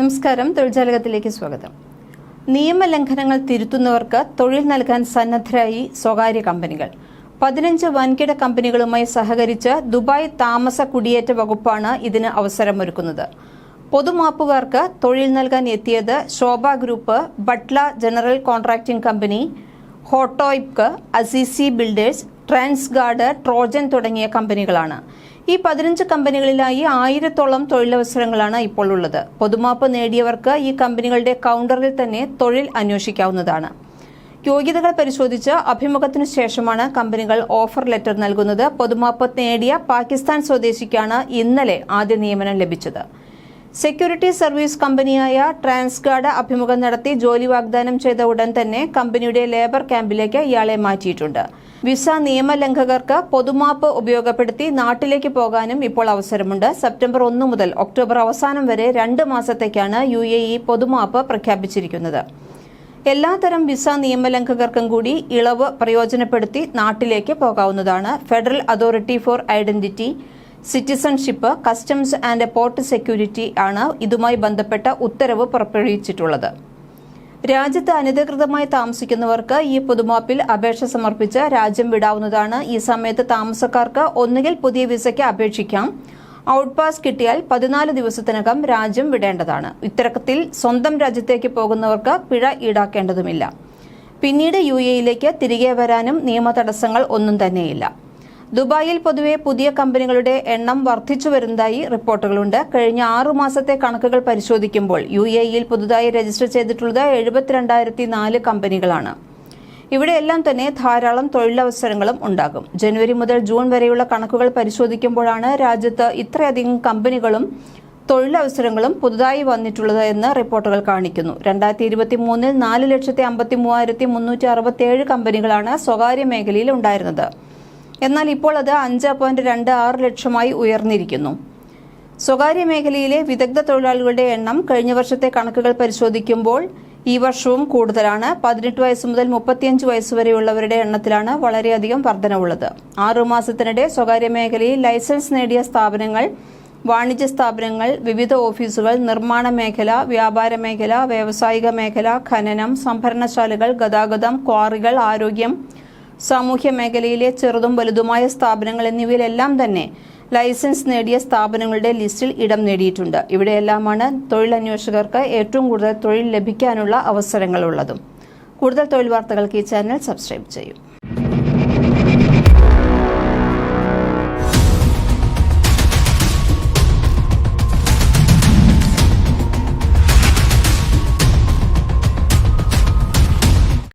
നമസ്കാരം. തൊഴിൽജാലകത്തിലേക്ക് സ്വാഗതം. നിയമലംഘനങ്ങൾ തിരുത്തുന്നവർക്ക് തൊഴിൽ നൽകാൻ സന്നദ്ധരായി സ്വകാര്യ കമ്പനികൾ. പതിനഞ്ച് വൻകിട കമ്പനികളുമായി സഹകരിച്ച് ദുബായ് താമസ കുടിയേറ്റ വകുപ്പാണ് ഇതിന് അവസരമൊരുക്കുന്നത്. പൊതുമാപ്പുകാർക്ക് തൊഴിൽ നൽകാൻ എത്തിയത് ശോഭ ഗ്രൂപ്പ് ബട്ട്ല ജനറൽ കോൺട്രാക്ടിംഗ് കമ്പനി ഹോട്ടോയ്ക്ക് അസീസി ബിൽഡേഴ്സ് ട്രാൻസ്ഗാർഡ് ട്രോജൻ തുടങ്ങിയ കമ്പനികളാണ്. ഈ പതിനഞ്ച് കമ്പനികളിലായി ആയിരത്തോളം തൊഴിലവസരങ്ങളാണ് ഇപ്പോൾ ഉള്ളത്. പൊതുമാപ്പ് നേടിയവർക്ക് ഈ കമ്പനികളുടെ കൗണ്ടറിൽ തന്നെ തൊഴിൽ അന്വേഷിക്കാവുന്നതാണ്. യോഗ്യതകൾ പരിശോധിച്ച് അഭിമുഖത്തിനു ശേഷമാണ് കമ്പനികൾ ഓഫർ ലെറ്റർ നൽകുന്നത്. പൊതുമാപ്പ് നേടിയ പാകിസ്ഥാൻ സ്വദേശിക്കാണ് ഇന്നലെ ആദ്യ നിയമനം ലഭിച്ചത്. സെക്യൂരിറ്റി സർവീസ് കമ്പനിയായ ട്രാൻസ്ഗാർഡ് അഭിമുഖം നടത്തി ജോലി വാഗ്ദാനം ചെയ്ത ഉടൻ തന്നെ കമ്പനിയുടെ ലേബർ ക്യാമ്പിലേക്ക് ഇയാളെ മാറ്റിയിട്ടുണ്ട്. വിസ നിയമലംഘകർക്ക് പൊതുമാപ്പ് ഉപയോഗപ്പെടുത്തി നാട്ടിലേക്ക് പോകാനും ഇപ്പോൾ അവസരമുണ്ട്. സെപ്റ്റംബർ ഒന്ന് മുതൽ ഒക്ടോബർ അവസാനം വരെ രണ്ട് മാസത്തേക്കാണ് യു എ ഇ പൊതുമാപ്പ് പ്രഖ്യാപിച്ചിരിക്കുന്നത്. എല്ലാത്തരം വിസ നിയമലംഘകർക്കും കൂടി ഇളവ് പ്രയോജനപ്പെടുത്തി നാട്ടിലേക്ക് പോകാവുന്നതാണ്. Federal authority for identity citizenship customs and port security ആണ് ഇതുമായി ബന്ധപ്പെട്ട ഉത്തരവ് പുറപ്പെടുവിച്ചിട്ടുള്ളത്. രാജ്യത്ത് അനധികൃതമായി താമസിക്കുന്നവർക്ക് ഈ പൊതുമാപ്പിൽ അപേക്ഷ സമർപ്പിച്ച് രാജ്യം വിടാവുന്നതാണ്. ഈ സമയത്ത് താമസക്കാർക്ക് ഒന്നുകിൽ പുതിയ വിസയ്ക്ക് അപേക്ഷിക്കാം. ഔട്ട് പാസ് കിട്ടിയാൽ പതിനാല് ദിവസത്തിനകം രാജ്യം വിടേണ്ടതാണ്. ഇത്തരത്തിൽ സ്വന്തം രാജ്യത്തേക്ക് പോകുന്നവർക്ക് പിഴ ഈടാക്കേണ്ടതുമില്ല. പിന്നീട് യു എയിലേക്ക് തിരികെ വരാനും നിയമ തടസ്സങ്ങൾ ഒന്നും തന്നെയില്ല. ദുബായിൽ പൊതുവെ പുതിയ കമ്പനികളുടെ എണ്ണം വർദ്ധിച്ചു വരുന്നതായി റിപ്പോർട്ടുകളുണ്ട്. കഴിഞ്ഞ ആറു മാസത്തെ കണക്കുകൾ പരിശോധിക്കുമ്പോൾ യു എ ഇയിൽ പുതുതായി രജിസ്റ്റർ ചെയ്തിട്ടുള്ളത് എഴുപത്തിരണ്ടായിരത്തി നാല് കമ്പനികളാണ് ഇവിടെയെല്ലാം തന്നെ ധാരാളം തൊഴിലവസരങ്ങളും ഉണ്ടാകും. ജനുവരി മുതൽ ജൂൺ വരെയുള്ള കണക്കുകൾ പരിശോധിക്കുമ്പോഴാണ് രാജ്യത്ത് ഇത്രയധികം കമ്പനികളും തൊഴിലവസരങ്ങളും പുതുതായി വന്നിട്ടുള്ളത് എന്ന് റിപ്പോർട്ടുകൾ കാണിക്കുന്നു. രണ്ടായിരത്തി ഇരുപത്തി മൂന്നിൽ നാല് ലക്ഷത്തി അമ്പത്തി മൂവായിരത്തി മുന്നൂറ്റി അറുപത്തിയേഴ് കമ്പനികളാണ് സ്വകാര്യ മേഖലയിൽ ഉണ്ടായിരുന്നത്. എന്നാൽ ഇപ്പോൾ അത് അഞ്ച് പോയിന്റ് രണ്ട് ആറ് ലക്ഷമായി ഉയർന്നിരിക്കുന്നു. സ്വകാര്യ മേഖലയിലെ വിദഗ്ധ തൊഴിലാളികളുടെ എണ്ണം കഴിഞ്ഞ വർഷത്തെ കണക്കുകൾ പരിശോധിക്കുമ്പോൾ ഈ വർഷവും കൂടുതലാണ്. പതിനെട്ട് വയസ്സ് മുതൽ മുപ്പത്തിയഞ്ച് വയസ്സ് വരെയുള്ളവരുടെ എണ്ണത്തിലാണ് വളരെയധികം വർധനവുള്ളത്. ആറു മാസത്തിനിടെ സ്വകാര്യ മേഖലയിൽ ലൈസൻസ് നേടിയ സ്ഥാപനങ്ങൾ വാണിജ്യ സ്ഥാപനങ്ങൾ വിവിധ ഓഫീസുകൾ നിർമ്മാണ മേഖല വ്യാപാര മേഖല വ്യാവസായിക മേഖല ഖനനം സംഭരണശാലകൾ ഗതാഗതം ക്വാറികൾ ആരോഗ്യം സാമൂഹ്യ മേഖലയിലെ ചെറുതും വലുതുമായ സ്ഥാപനങ്ങൾ എന്നിവയിലെല്ലാം തന്നെ ലൈസൻസ് നേടിയ സ്ഥാപനങ്ങളുടെ ലിസ്റ്റിൽ ഇടം നേടിയിട്ടുണ്ട്. ഇവിടെയെല്ലാമാണ് തൊഴിലന്വേഷകർക്ക് ഏറ്റവും കൂടുതൽ തൊഴിൽ ലഭിക്കാനുള്ള അവസരങ്ങളുള്ളതും. കൂടുതൽ തൊഴിൽ വാർത്തകൾക്ക് ഈ ചാനൽ സബ്സ്ക്രൈബ് ചെയ്യും.